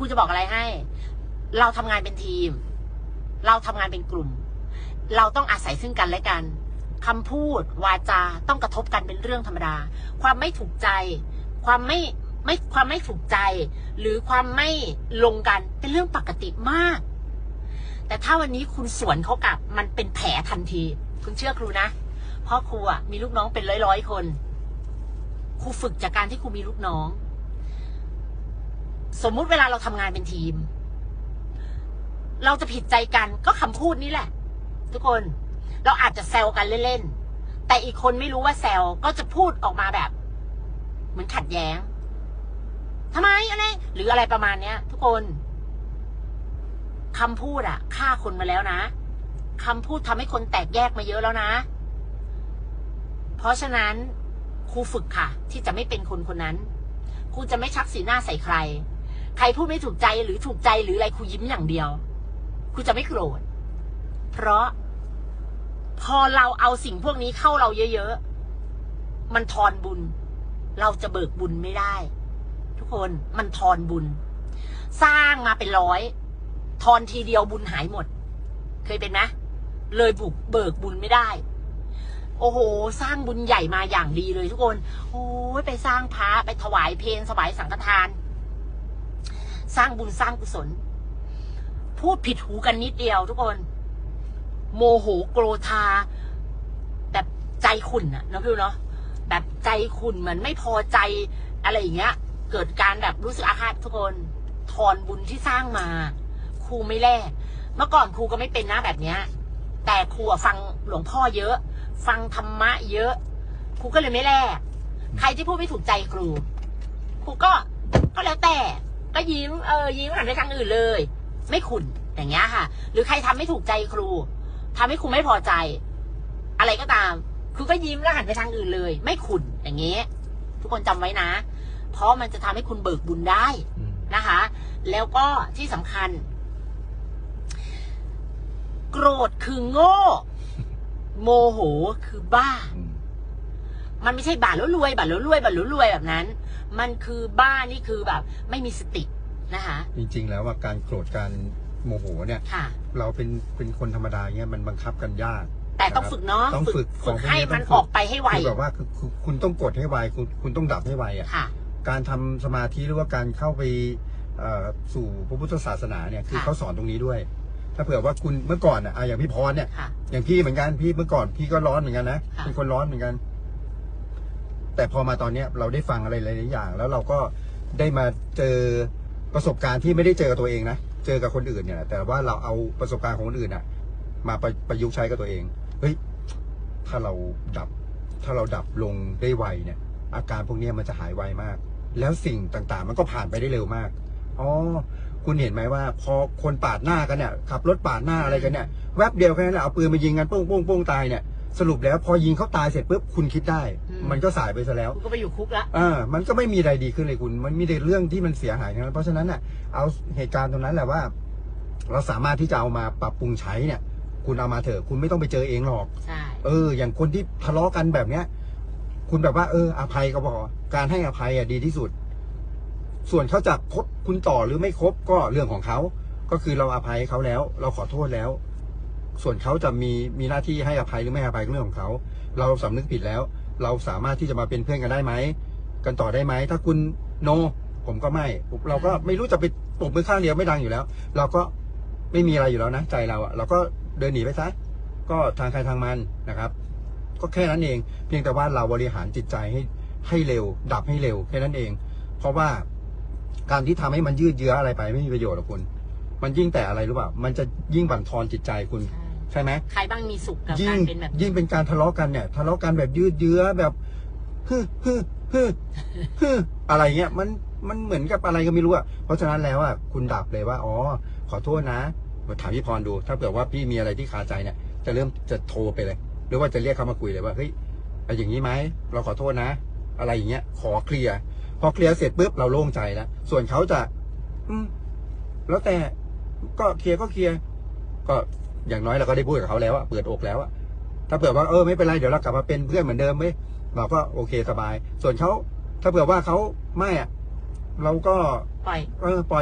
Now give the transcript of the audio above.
ครูจะบอกอะไรให้ เราทำงานเป็นทีม เราทำงานเป็นกลุ่ม เราต้องอาศัยซึ่งกันและกันคำพูด วาจาต้องกระทบกันเป็นเรื่องธรรมดา ความไม่ถูกใจ ความไม่ไม่ความไม่ถูกใจ หรือความไม่ลงกันเป็นเรื่องปกติมาก แต่ถ้าวันนี้คุณสวนเขากลับ มันเป็นแผลทันที คุณเชื่อครูนะเพราะครูอะมีลูกน้องเป็นร้อยร้อยๆคนครูฝึกจากการที่ครูมีลูกน้อง สมมุติเวลาเราทำงานเป็นทีม เราจะผิดใจกันก็คำพูดนี่แหละ ทุกคนเราอาจจะแซวกันเล่นๆแต่อีกคนไม่รู้ว่าแซวก็จะพูดออกมาแบบ เหมือนขัดแย้งทำไมอะไรหรืออะไรประมาณเนี้ย ทุกคนคำพูดอะฆ่าคนมาแล้วนะคำพูดทำให้คนแตกแยกมาเยอะแล้วนะ เพราะฉะนั้นครูฝึกค่ะ ที่จะไม่เป็นคนคนนั้นครูจะไม่ชักสีหน้าใส่ใคร ใครพูดไม่ถูกใจหรือถูกใจหรืออะไรครูยิ้มอย่างเดียวครูจะไม่โกรธ เพราะ พอเราเอาสิ่งพวกนี้เข้าเราเยอะๆ มันทอนบุญ เราจะเบิกบุญไม่ได้ ทุกคนมันทอนบุญ สร้างมาเป็นร้อย ทอนทีเดียวบุญหายหมด เคยเป็นไหมเลยบุกเบิกบุญไม่ได้ โอ้โห สร้างบุญใหญ่มาอย่างดีเลยทุกคน โอ้ยไปสร้างพระไปถวายเพลสวายสังฆทาน สร้างบุญสร้างกุศล พูดผิดหูกันนิดเดียวทุกคน โมโหโกรธา แบบใจขุ่นอะนะพี่เนาะแบบใจขุ่นเหมือนไม่พอใจอะไรอย่างเงี้ย เกิดการแบบรู้สึกอาฆาตทุกคนถอนบุญที่สร้างมา ครูไม่แลกเมื่อก่อนครูก็ไม่เป็นนะแบบเนี้ย แต่ครูอะฟังหลวงพ่อเยอะ ฟังธรรมะเยอะ ครูก็เลยไม่แลกใครที่พูดไม่ถูกใจครู ครูก็ก็แล้วแต่ ก็ยิ้มเออยิ้มหันไปทางอื่นเลย ไม่ขุนอย่างเงี้ยค่ะ หรือใครทำไม่ถูกใจครูทำให้ครูไม่พอใจ อะไรก็ตาม ครูก็ยิ้มแล้วหันไปทางอื่นเลย ไม่ขุนอย่างเงี้ยทุกคนจำไว้นะ เพราะมันจะทำให้คุณเบิกบุญได้นะคะ แล้วก็ที่สำคัญ โกรธคือโง่ โมโหคือบ้า มมันไม่ใช่บาดแล้วรวยบาดแล้วรวยบาดแล้วรวยแบบนั้น มันคือบ้านี่คือแบบ ไม่มีสตินะคะจริงๆแล้วว่าการโกรธการโมโหเนี่ยค่ะเราเป็นเป็นคนธรรมดาเงี้ยมันบังคับกันยากแต่ต้องฝึกเนาะต้องฝึกฝึกของพวกนี้ให้ต้องมันฝึกออกไปให้ไวคือแบบว่าคือคือคุณต้องกดให้ไวคุณคุณต้องดับให้ไวอะค่ะการทำสมาธิหรือว่าการเข้าไปเอ่อสู่พระพุทธศาสนาเนี่ยคือค่ะเขาสอนตรงนี้ด้วย ถ้าเผื่อว่าคุณเมื่อก่อนอะอะอย่างพี่พรเนี่ยค่ะอย่างพี่เหมือนกันพี่เมื่อก่อนพี่ก็ร้อนเหมือนกันนะค่ะเป็นคนร้อนเหมือนกัน แต่พอมาตอนเนี้ยเราได้ฟังอะไรหลายๆอย่าง แล้วเราก็ได้มาเจอประสบการณ์ที่ไม่ได้เจอกับตัวเองนะเจอกับคนอื่นเนี่ย แต่ว่าเราเอาประสบการณ์ของคนอื่นอะมาประประยุกต์ใช้กับตัวเองเฮ้ยถ้าเราดับ ถ้าเราดับลงได้ไวเนี่ย อาการพวกนี้มันจะหายไวมาก แล้วสิ่งต่างๆ มันก็ผ่านไปได้เร็วมากอ๋อคุณเห็นไหมว่า พอคนปาดหน้ากันเนี่ยขับรถปาดหน้าอะไรกันเนี่ยแวบเดียวแค่นั้นแหละเอาปืนมายิงกันโป้งโป้งโป้งตายเนี่ย สรุปแล้วพอยิงเขาตายเสร็จปุ๊บคุณคิดได้ อืม มันก็สายไปซะแล้วคุณก็ไปอยู่คุกละ อ่ามันก็ไม่มีอะไรดีขึ้นเลยคุณ มันมีแต่เรื่องที่มันเสียหายทั้งนั้น เพราะฉะนั้นน่ะ เอาเหตุการณ์ตรงนั้นแหละว่า เราสามารถที่จะเอามาปรับปรุงใช้เนี่ย คุณเอามาเถอะ คุณไม่ต้องไปเจอเองหรอก ใช่ เออ อย่างคนที่ทะเลาะกันแบบเนี้ย คุณแบบว่า เออ อภัยก็พอ การให้อภัยอะดีที่สุด ส่วนเขาจะคบคุณต่อหรือไม่คบก็เรื่องของเขา ก็คือเราอภัยเขาแล้ว เราขอโทษแล้ว ส่วนเขาจะมีมีหน้าที่ให้อภัยหรือไม่ให้อภัยก็เรื่องของเขา เราสำนึกผิดแล้ว เราสามารถที่จะมาเป็นเพื่อนกันได้ไหมกันต่อได้ไหมถ้าคุณโน ผมก็ไม่ เราก็ไม่รู้จะไปปบมือข้างเดียวไม่ดังอยู่แล้ว เราก็ไม่มีอะไรอยู่แล้วนะใจเราอะเราก็เดินหนีไปซะก็ทางใครทางมันนะครับ ก็แค่นั้นเอง เพียงแต่ว่าเราบริหารจิตใจให้ให้เร็ว ดับให้เร็วแค่นั้นเอง เพราะว่าการที่ทำให้มันยืดเยื้ออะไรไปไม่มีประโยชน์หรอกคุณ มันยิ่งแต่อะไรรู้เปล่ามันจะยิ่งบั่นทอนจิตใจคุณ ใช่ใช่ไหมใครบ้างมีสุขกับยิ่กางรเป็นแบบยิ่งเป็นการทะเลาะกันเนี่ย ทะเลาะกันแบบยืดเยื้อแบบฮึฮึฮึฮึอะไรเงี้ยมันมันเหมือนกับอะไรก็ไม่รู้อะเพราะฉะนั้นแล้วอะคุณดับเลยว่าอ๋อขอโทษนะถามพี่พรดู ถ้าเผื่อว่าพี่มีอะไรที่คาใจเนี่ย จะเริ่มจะโทรไปเลย หรือว่าจะเรียกเขามาคุยเลยว่าเฮ้ยเอาอย่างนี้ไหมเราขอโทษนะ อะไรอย่างเงี้ย ขอเคลียร์พอเคลียร์เสร็จปุ๊บเราโล่งใจแล้วส่วนเขาจะ อืม แล้วแต่ก็เคลียร์ก็เคลียร์ก็ อย่างน้อยเราก็ได้พูดกับเขาแล้วอะเปิดอกแล้วอะถ้าเผื่อว่าเออไม่เป็นไรเดี๋ยวเรากลับมาเป็นเพื่อนเหมือนเดิมไหมเราก็โอเคสบาย ส่วนเขาถ้าเผื่อว่าเขาไม่อะเราก็ปล่อย เออปล่อย